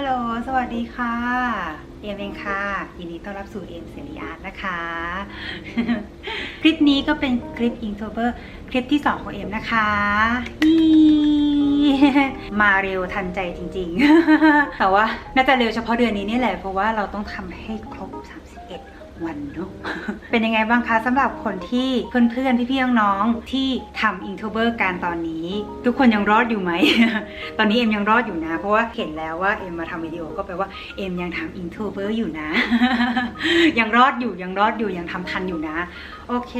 ฮัลโหล สวัสดีค่ะ เอมเองค่ะ ยินดีต้อนรับสู่เอ็มเซรีอาร์ตนะคะ คลิปนี้ก็เป็นคลิปอิงโทเบอร์คลิปที่ 2 ของเอ็มนะคะมาเร็วทันใจจริงๆ แต่ว่าน่าจะเร็วเฉพาะเดือนนี้นี่แหละ เพราะว่าเราต้องทำให้ครบ3 วันเนาะ เป็นยังไงบ้างคะสำหรับคนที่เพื่อนๆ พี่ๆ น้องๆ ที่ทำอิงโทเบอร์การตอนนี้ ทุกคนยังรอดอยู่ไหม ตอนนี้เอ็มยังรอดอยู่นะ เพราะว่าเห็นแล้วว่าเอ็มมาทำวิดีโอก็แปลว่าเอ็มยังทำอินโทรเวอร์อยู่นะ ยังรอดอยู่ยังรอดอยู่ยังทำทันอยู่นะโอเค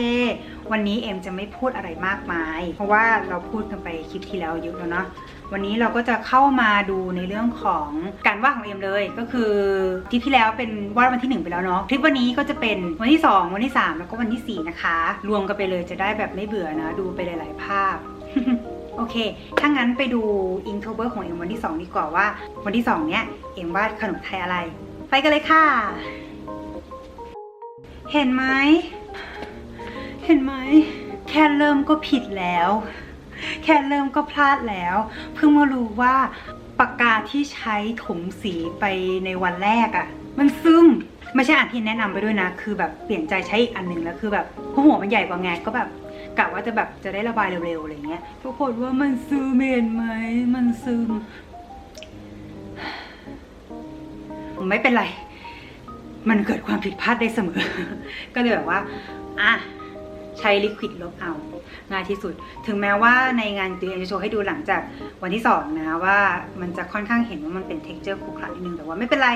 วันนี้เอ็มจะไม่พูดอะไรมากมาย เพราะว่าเราพูดกันไปคลิปที่แล้วเยอะแล้วเนาะ วันนี้เราก็จะเข้ามาดูในเรื่องของการวาดของเอ็มเลย ก็คือที่ที่แล้วเป็นวาดวันที่หนึ่งไปแล้วเนาะคลิปวันนี้ก็จะเป็นวันที่สองวันที่สามแล้วก็วันที่สี่นะคะ รวมกันไปเลยจะได้แบบไม่เบื่อนะ ดูไปหลาย ๆ ภาพโอเค ถ้างั้นไปดูอิงโทเบอร์ของเอ็มวันที่ 2 ดีกว่าว่า วันที่ 2 เนี้ยเอ็มวาดขนมไทยอะไร ไปกันเลยค่ะ เห็นไหม เห็นไหม แค่เริ่มก็ผิดแล้ว แค่เริ่มก็พลาดแล้ว เพิ่งมารู้ว่าปากกาที่ใช้ถมสีไปในวันแรกอะ่ะ มันซึมไม่ใช่อันที่แนะนำไปด้วยนะ คือแบบเปลี่ยนใจใช้อีกอันหนึ่งแล้วคือแบบหัวมันใหญ่กว่าไงก็แบบกะว่าจะแบบจะได้ระบายเร็วๆอะไรเงี้ยปรากฏว่ามันซึมเห็นไหมมันซึมไม่เป็นไร มันเกิดความผิดพลาดได้เสมอ ก็เลยแบบว่า อะ ใช้ลิควิดลบเอาง่ายที่สุด ถึงแม้ว่าในงานตัวเองจะโชว์ให้ดูหลังจากวันที่สองนะว่ามันจะค่อนข้างเห็นว่ามันเป็นเท็กเจอร์ขรุขระนิดนึง แต่ว่าไม่เป็นไร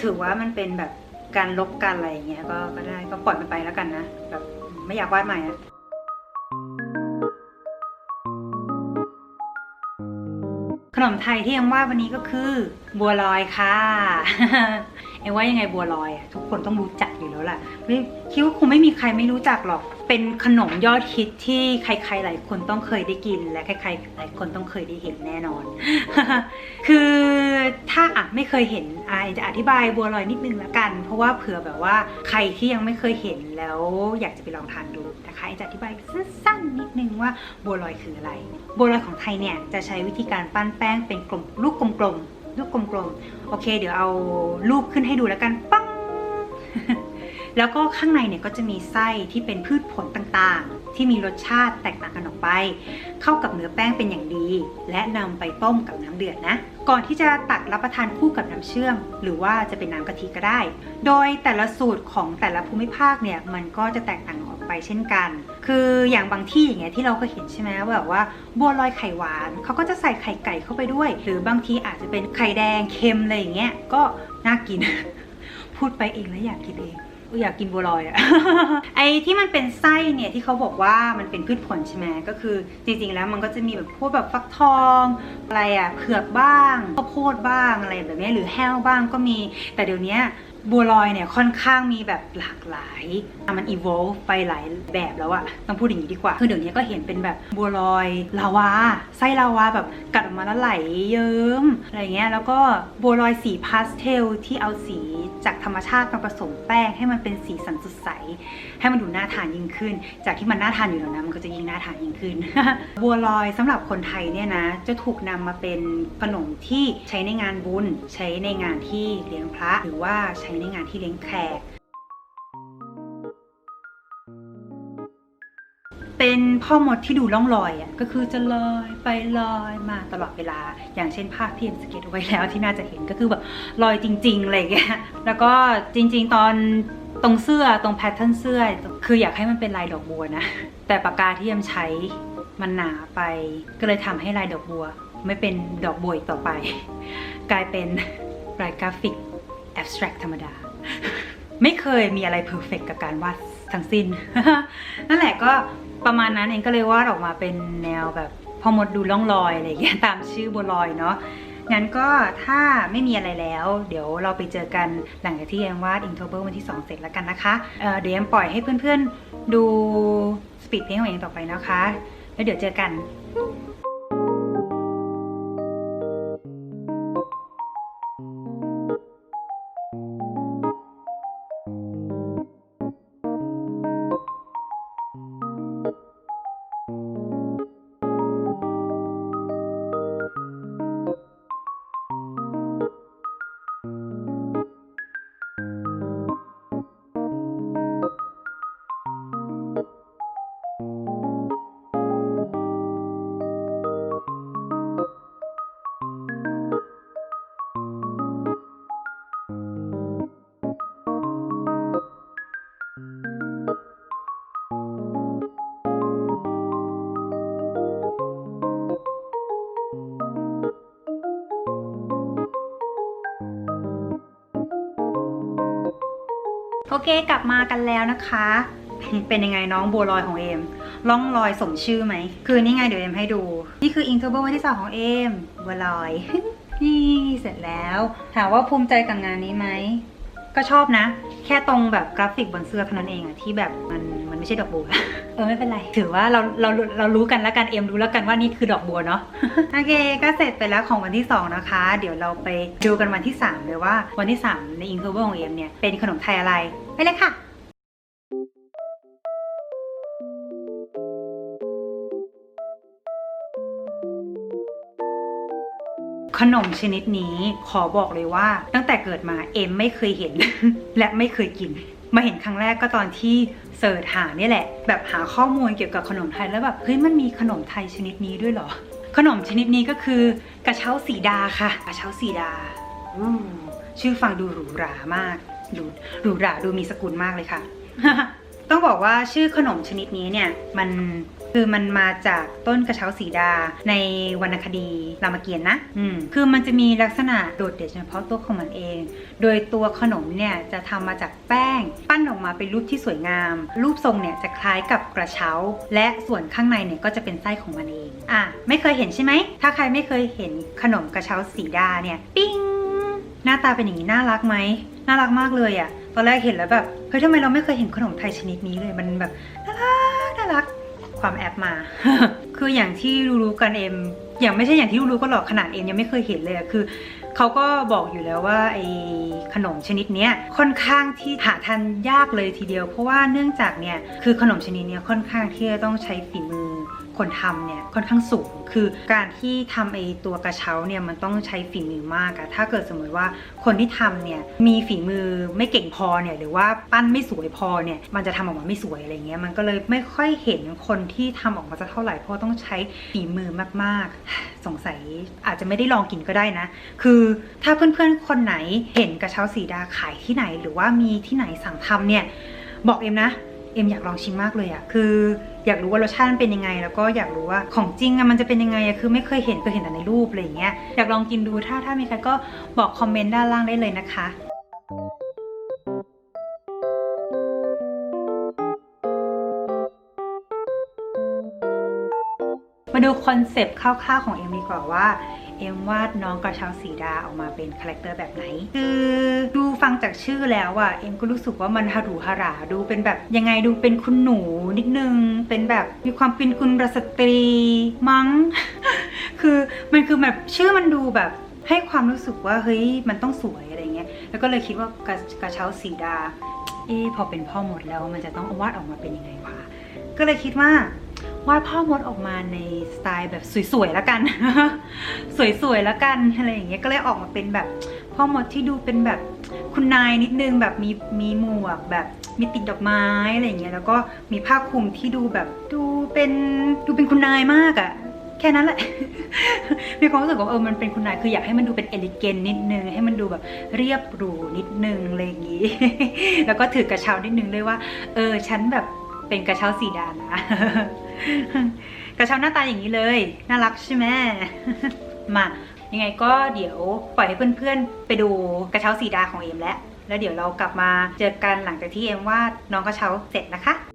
ถือว่ามันเป็นแบบการลบการอะไรอย่างเงี้ยก็ก็ได้ก็ปล่อยมันไปแล้วกันนะแบบไม่อยากวาดใหม่อะขนมไทยที่ยังว่าวันนี้ก็คือ บัวลอยค่ะ เอ็งว่ายังไงบัวลอยอะทุกคนต้องรู้จักอยู่แล้วล่ะไม่คิดว่าคงไม่มีใครไม่รู้จักหรอก เป็นขนมยอดฮิตที่ใครๆหลายคนต้องเคยได้กิน และใครๆหลายคนต้องเคยได้เห็นแน่นอน คือถ้าอะไม่เคยเห็นอะจะอธิบายบัวลอยนิดนึงละกัน เพราะว่าเผื่อแบบว่าใครที่ยังไม่เคยเห็นแล้วอยากจะไปลองทานดูนะคะอจะอธิบายสั้นๆนิดนึงว่าบัวลอยคืออะไร บัวลอยของไทยเนี่ยจะใช้วิธีการปั้นแป้งเป็นกลมลูกกลมๆลูกกลมๆโอเค เดี๋ยวเอารูปขึ้นให้ดูแล้วกันปัง แล้วก็ข้างในเนี่ยก็จะมีไส้ที่เป็นพืชผลต่างๆ ที่มีรสชาติแตกต่างกันออกไป เข้ากับเนื้อแป้งเป็นอย่างดี และนำไปต้มกับน้ำเดือดนะ ก่อนที่จะตักรับประทานคู่กับน้ำเชื่อม หรือว่าจะเป็นน้ำกะทิก็ได้ โดยแต่ละสูตรของแต่ละภูมิภาคเนี่ยมันก็จะแตกต่างออกไปเช่นกัน คืออย่างบางที่อย่างเงี้ยที่เราก็เห็นใช่ไหมว่าแบบว่าบัวลอยไข่หวานเขาก็จะใส่ไข่ไก่เข้าไปด้วย หรือบางทีอาจจะเป็นไข่แดงเค็มอะไรอย่างเงี้ยก็น่ากิน พูดไปเองแล้วอยากกินเอง อยากกินบัวลอยอะไอที่มันเป็นไส้เนี่ยที่เขาบอกว่ามันเป็นพืชผลใช่ไหมก็คือ จริงๆแล้วมันก็จะมีแบบพวกแบบฟักทองอะไรอะเผือกบ้างข้าวโพดบ้างอะไรแบบนี้หรือแห้วบ้างก็มี แต่เดี๋ยวนี้ บัวลอยเนี่ยค่อนข้างมีแบบหลากหลาย มัน evolve ไปหลายแบบแล้วอะต้องพูดอย่างนี้ดีกว่า คือเดี๋ยวนี้ก็เห็นเป็นแบบบัวลอยลาวา ไส้ลาวาแบบกัดออกมาแล้วไหลเยิ้มอะไรเงี้ย แล้วก็บัวลอยสีพาสเทลที่เอาสีจากธรรมชาติมาผสมแป้งให้มันเป็นสีสันสดใส ให้มันดูน่าทานยิ่งขึ้น จากที่มันน่าทานอยู่แล้วนะมันก็จะยิ่งน่าทานยิ่งขึ้น บัวลอยสำหรับคนไทยเนี่ยนะ จะถูกนำมาเป็นขนมที่ใช้ในงานบุญ ใช้ในงานที่เลี้ยงพระ หรือว่าใช้ในงานที่เลี้ยงแขกเป็นพ่อมดที่ดูล่องลอยอะก็คือจะลอยไปลอยมาตลอดเวลา อย่างเช่นภาพที่เอ็มสเก็ตไว้แล้วที่น่าจะเห็นก็คือแบบลอยจริงๆอะไรอย่างเงี้ยแล้วก็จริง ๆ ตอน ตรงเสื้อตรงแพทเทิร์นเสื้อ คืออยากให้มันเป็นลายดอกบัวนะ แต่ปากกาที่เอ็มใช้มันหนาไป ก็เลยทำให้ลายดอกบัว ไม่เป็นดอกบัวอีกต่อไป กลายเป็นลายกราฟิกแอบสแตรกธรรมดา ไม่เคยมีอะไรเพอร์เฟกกับการวาดทั้งสิ้น นั่นแหละก็ประมาณนั้นเองก็เลยวาดออกมาเป็นแนวแบบพอมดดูล่องลอยอะไรอย่างเงี้ยตามชื่อบัวลอยเนาะ งั้นก็ถ้าไม่มีอะไรแล้ว เดี๋ยวเราไปเจอกันหลังจากที่เอ็มวาดอินโทเบอร์วันที่ 2 เสร็จแล้วกันนะคะเเดี๋ยวแอมปล่อยให้เพื่อนๆดูสปีดเพลงของเอ็มต่อไปนะคะ แล้วเดี๋ยวเจอกัน โอเคกลับมากันแล้วนะคะ เป็นยังไงน้องบัวลอยของเอมล่องลอยสมชื่อไหม คือนี่ไงเดี๋ยวเอมให้ดู นี่คืออินเทอร์เบวันที่สองของเอมบัวลอย นี่เสร็จแล้ว ถามว่าภูมิใจกับงานนี้ไหม ก็ชอบนะ แค่ตรงแบบกราฟิกบนเสื้อเท่านั้นเองอะที่แบบมันมันไม่ใช่ดอกบัวเออไม่เป็นไร ถือว่าเราเราเรารู้กันแล้วกันเอ็มรู้แล้วกันว่านี่คือดอกบัวเนาะโอเคก็เสร็จไปแล้วของวันที่ 2 นะคะ เดี๋ยวเราไปดูกันวันที่3เลยว่าวันที่ 3 ในอินเทอร์เวของเอ็มเนี่ยเป็นขนมไทยอะไร ไปเลยค่ะขนมชนิดนี้ขอบอกเลยว่า ตั้งแต่เกิดมาเอ็มไม่เคยเห็น และไม่เคยกิน มาเห็นครั้งแรกก็ตอนที่เสิร์ชหาเนี่ยแหละ แบบหาข้อมูลเกี่ยวกับขนมไทยแล้วแบบเฮ้ยมันมีขนมไทยชนิดนี้ด้วยเหรอ ขนมชนิดนี้ก็คือกระเช้าสีดาค่ะ กระเช้าสีดาอืมชื่อฟังดูหรูหรามาก ดูหรูหราดูมีสกุลมากเลยค่ะ ต้องบอกว่าชื่อขนมชนิดนี้เนี่ยมันคือมันมาจากต้นกระเช้าสีดาในวรรณคดีรามเกียรตินะ อืม คือมันจะมีลักษณะโดดเด่นเฉพาะตัวของมันเอง โดยตัวขนมเนี่ยจะทำมาจากแป้ง ปั้นออกมาเป็นรูปที่สวยงาม รูปทรงเนี่ยจะคล้ายกับกระเช้า และส่วนข้างในเนี่ยก็จะเป็นไส้ของมันเอง อะ ไม่เคยเห็นใช่ไหม ถ้าใครไม่เคยเห็นขนมกระเช้าสีดาเนี่ย ปิ้งหน้าตาเป็นอย่างนี้น่ารักไหม น่ารักมากเลยอะ่ะ ตอนแรกเห็นแล้วแบบเฮ้ยทำไมเราไม่เคยเห็นขนมไทยชนิดนี้เลย มันแบบน่ารักน่ารัก ความแอปมา คืออย่างที่รู้ๆกันเอ็มอย่างไม่ใช่อย่างที่รู้ๆก็หรอกขนาดเอ็มยังไม่เคยเห็นเลยอะคือเขาก็บอกอยู่แล้วว่าไอ้ขนมชนิดเนี้ยค่อนข้างที่หาทานยากเลยทีเดียว เพราะว่าเนื่องจากเนี่ยคือขนมชนิดเนี้ยค่อนข้างที่จะต้องใช้ฝีมือ คนทำเนี่ยค่อนข้างสูง คือการที่ทำไอตัวกระเช้าเนี่ยมันต้องใช้ฝีมือมากอะถ้าเกิดสมมติว่าคนที่ทำเนี่ยมีฝีมือไม่เก่งพอเนี่ยหรือว่าปั้นไม่สวยพอเนี่ยมันจะทำออกมาไม่สวยอะไรเงี้ยมันก็เลยไม่ค่อยเห็นคนที่ทำออกมาจะเท่าไหร่เพราะต้องใช้ฝีมือมากๆ สงสัยอาจจะไม่ได้ลองกินก็ได้นะ คือถ้าเพื่อนๆคนไหนเห็นกระเช้าสีดาขายที่ไหน หรือว่ามีที่ไหนสั่งทำเนี่ยบอกเอ็มนะเอ็มอยากลองชิมมากเลยอะคือ อยากรู้ว่ารสชาติมันเป็นยังไง แล้วก็อยากรู้ว่าของจริงอะมันจะเป็นยังไงอะคือไม่เคยเห็นเคยเห็นแต่ในรูปอะไรอย่างเงี้ยอยากลองกินดูถ้าถ้ามีใครก็บอกคอมเมนต์ด้านล่างได้เลยนะคะมาดูคอนเซปต์คร่าวๆของเอ็มดีกว่าว่า เอ็มวาดน้องกระเช้าสีดาออกมาเป็นคาแรคเตอร์แบบไหน คือดูฟังจากชื่อแล้วอะเอ็มก็รู้สึกว่ามันฮารูฮาราดูเป็นแบบยังไงดูเป็นคุณหนูนิดนึง เป็นแบบมีความเป็นคุณรสตรีมั้ง คือมันคือแบบชื่อมันดูแบบให้ความรู้สึกว่าเฮ้ยมันต้องสวยอะไรเงี้ย แล้วก็เลยคิดว่ากระกระเช้าสีดาเอ๊พอเป็นพ่อหมดแล้วมันจะต้องวาดออกมาเป็นยังไงวะ ก็เลยคิดว่า วาดพ่อมดออกมาในสไตล์แบบสวยๆแล้วกัน สวยๆแล้วกันอะไรอย่างเงี้ยก็เลยออกมาเป็นแบบพ่อมดที่ดูเป็นแบบคุณนายนิดนึงแบบมีมีหมวกแบบมีติดดอกไม้อะไรอย่างเงี้ยแล้วก็มีผ้าคลุมที่ดูแบบดูเป็นดูเป็นคุณนายมากอะแค่นั้นแหละ มีความรู้สึกว่าเออ มันเป็นคุณนาย คืออยากให้มันดูเป็นเอลิเกนนิดนึง ให้มันดูแบบเรียบหรูนิดนึงอะไรอย่างงี้ แล้วก็ถือกระเช้านิดนึงด้วยว่า เออ ฉันแบบเป็นกระเช้าสีดานะ กระเช้าหน้าตาอย่างนี้เลย น่ารักใช่ไหมมายังไงก็เดี๋ยวปล่อยให้เพื่อนๆ ไปดูกระเช้าสีดาของเอ็มแล้วแล้วเดี๋ยวเรากลับมาเจอกันหลังจากที่เอ็มวาดน้องกระเช้าเสร็จนะคะ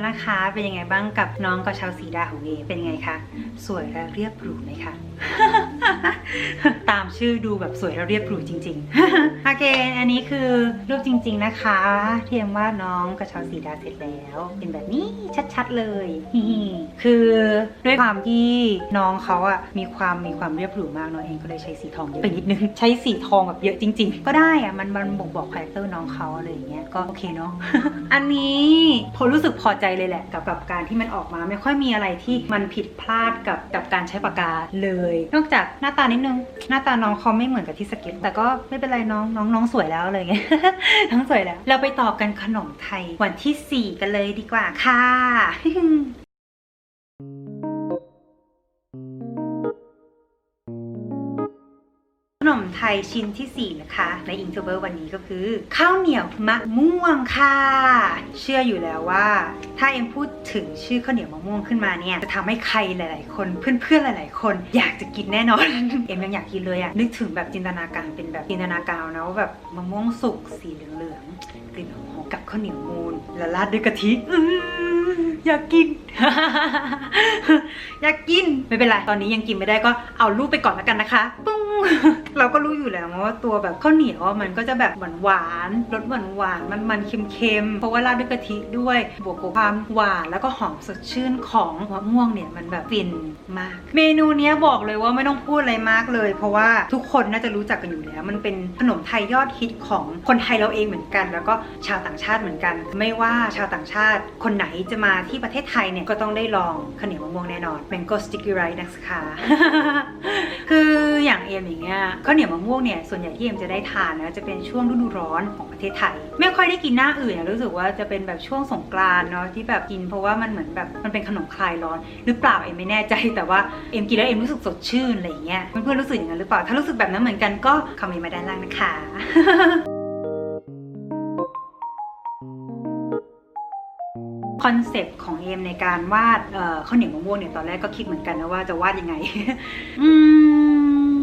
แล้วนะคะ เป็นยังไงบ้างกับน้องกระเช้าสีดาของเอเป็นยังไงคะ สวยและเรียบหรูไหมคะ ตามชื่อดูแบบสวยและเรียบหรูจริงๆ โอเค อันนี้คือรูปจริง ๆนะคะเทียมว่าน้องกระเช้าสีดาเสร็จแล้ว เป็นแบบนี้ชัดๆเลยคือด้วยความที่น้องเขาอะมีความมีความเรียบหรูมากน้องเองก็เลยใช้สีทองเยอะไปนิดนึงใช้สีทองแบบเยอะจริง ๆ ก็ได้อะมันมันบ่งบอกคาแรคเตอร์น้องเขาอะไรอย่างเงี้ยก็โอเคเนาะอันนี้ผมรู้สึกพอใจเลยแหละ กับกับการที่มันออกมาไม่ค่อยมีอะไรที่มันผิดพลาดกับกับการใช้ปากกาเลย นอกจากหน้าตานิดนึง หน้าตาน้องเขาไม่เหมือนกับที่สเก็ตแต่ก็ไม่เป็นไรน้องน้องน้องสวยแล้วอะไรเงี้ยน้องสวยแล้ว เราไปต่อกันขนมไทยวันที่ 4 กันเลยดีกว่าค่ะ นมไทยชิ้นที่ 4 นะคะ ในอินเทอร์เบอร์วันนี้ก็คือ ข้าวเหนียวมะม่วงค่ะ เชื่ออยู่แล้วว่า ถ้าเอ็มพูดถึงชื่อข้าวเหนียวมะม่วงขึ้นมาเนี่ย จะทำให้ใครหลาย ๆ คนเพื่อน ๆ หลาย ๆ คนอยากจะกินแน่นอน เอ็มยังอยากกินเลยอะนึกถึงแบบจินตนาการเป็นแบบจินตนาการนะว่าแบบมะม่วงสุกสีเหลือง ๆ กลิ่นหอมกับข้าวเหนียวมูนและราดด้วยกะทิอื อยากกิน อยากกินไม่เป็นไรตอนนี้ยังกินไม่ได้ก็เอารูปไปก่อนแล้วกันนะคะ ปุ้งเราก็รู้อยู่แล้วว่าตัวแบบข้าวเหนียวมันก็จะแบบหวานหวานรสหวานหวานมันมันๆเค็มเพราะว่าราดด้วยกะทิด้วยบวกกับความหวานแล้วก็หอมสดชื่นของมะม่วงเนี่ยมันแบบฟินมาก เมนูเนี้ยบอกเลยว่าไม่ต้องพูดอะไรมากเลย เพราะว่าทุกคนน่าจะรู้จักกันอยู่แล้ว มันเป็นขนมไทยยอดฮิตของคนไทยเราเองเหมือนกัน แล้วก็ชาวต่างชาติเหมือนกัน ไม่ว่าชาวต่างชาติคนไหนจะมาที่ประเทศไทยเนี่ยก็ต้องได้ลองข้าวเหนียวมะม่วงแน่นอน Mango Sticky Rice นะคะคืออย่างเอมอย่างเงี้ยข้าวเหนียวมะม่วงเนี่ยส่วนใหญ่ที่เอมจะได้ทานนะจะเป็นช่วงฤดูร้อนของประเทศไทย ไม่ค่อยได้กินหน้าอื่นอะรู้สึกว่าจะเป็นแบบช่วงสงกรานเนาะที่แบบกินเพราะว่ามันเหมือนแบบมันเป็นขนมคลายร้อน หรือเปล่าเอมไม่แน่ใจแต่ว่าเอมกินแล้วเอมรู้สึกสดชื่นอะไรอย่างเงี้ยเพื่อนๆรู้สึกอย่างนั้นหรือเปล่าถ้ารู้สึกแบบนั้นเหมือนกันก็คอมเมนต์มาด้านล่างนะคะ อนเซปต์ของเอมในการวาดเอ่อข้าวเหนียวมะม่วงเนี่ยตอนแรกก็คิดเหมือนกันนะว่าจะวาดยังไงอื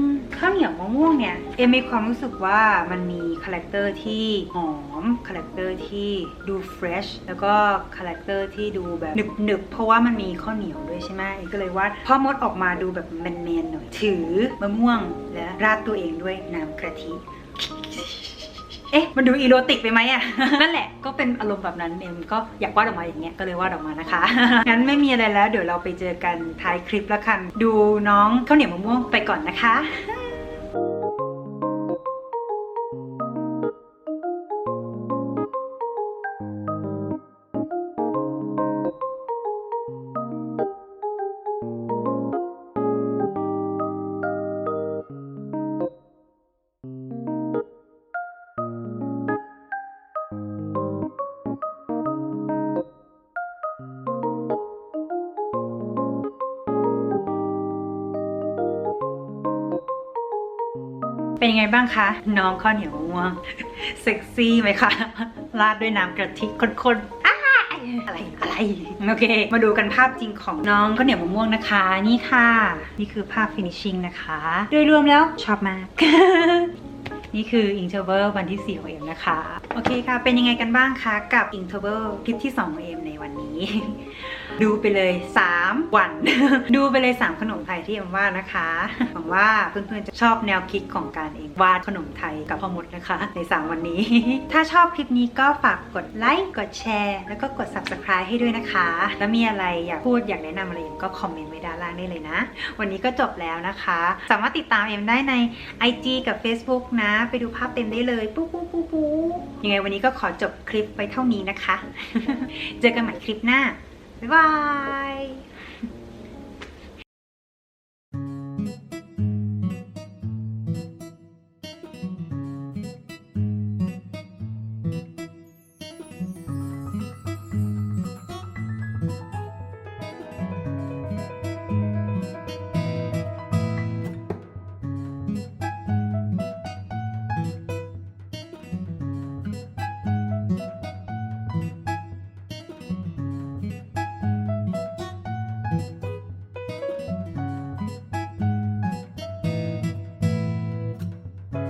มข้าวเหนียวมะม่วงเนี่ยเอมมีความรู้สึกว่ามันมีคาแรคเตอร์ที่หอมคาแรคเตอร์ที่ดูเฟรชแล้วก็คาแรคเตอร์ที่ดูแบบหนึบๆเพราะว่ามันมีข้าวเหนียวด้วยใช่ไหมเอมก็เลยวาดพ่อมดออกมาดูแบบแมนๆหน่อยถือมะม่วงและราดตัวเองด้วยน้ำกะทิ เอ๊ะ มันดูอีโรติกไปไหมอะนั่นแหละ ก็เป็นอารมณ์แบบนั้นเองก็อยากวาดออกมาอย่างเงี้ย ก็เลยวาดออกมานะคะ งั้นไม่มีอะไรแล้ว เดี๋ยวเราไปเจอกันท้ายคลิปแล้วกัน ดูน้องข้าวเหนียวมะม่วงไปก่อนนะคะ เป็นยังไงบ้างคะ น้องข้าวเหนียวมะม่วง เซ็กซี่ไหมคะ ราดด้วยน้ำกะทิข้นๆอะไรอะไรโอเค มาดูกันภาพจริงของน้องข้าวเหนียวมะม่วงนะคะ นี่ค่ะ นี่คือภาพฟินิชชิ่งนะคะ โดยรวมแล้วชอบมาก นี่คืออิงเทอร์เ l วันที่ 4 ของเอ็มนะคะ โอเคค่ะ เป็นยังไงกันบ้างคะ กับอิงเทอร์เ l คลิปที่ 2 ของเอ็มในวันนี้ ดูไปเลย 3 วัน ดูไปเลย 3 ขนมไทยที่เอ็มวาดนะคะหวังว่าเพื่อนๆจะชอบแนวคิดของการเองวาดขนมไทยกับพ่อมดนะคะ ใน 3 วันนี้ ถ้าชอบคลิปนี้ก็ฝากกดไลค์กดแชร์ แล้วก็กด subscribe ให้ด้วยนะคะ แล้วมีอะไรอยากพูดอยากแนะนำอะไรเอ็มก็คอมเมนต์ไว้ด้านล่างได้เลยนะ วันนี้ก็จบแล้วนะคะ สามารถติดตามเอ็มได้ใน IG กับ Facebook นะ ไปดูภาพเต็มได้เลยปุ๊บปุ๊บปุ๊บปุ๊บยังไงวันนี้ก็ขอจบคลิปไปเท่านี้นะคะ เจอกันใหม่คลิปหน้า บ๊ายบาย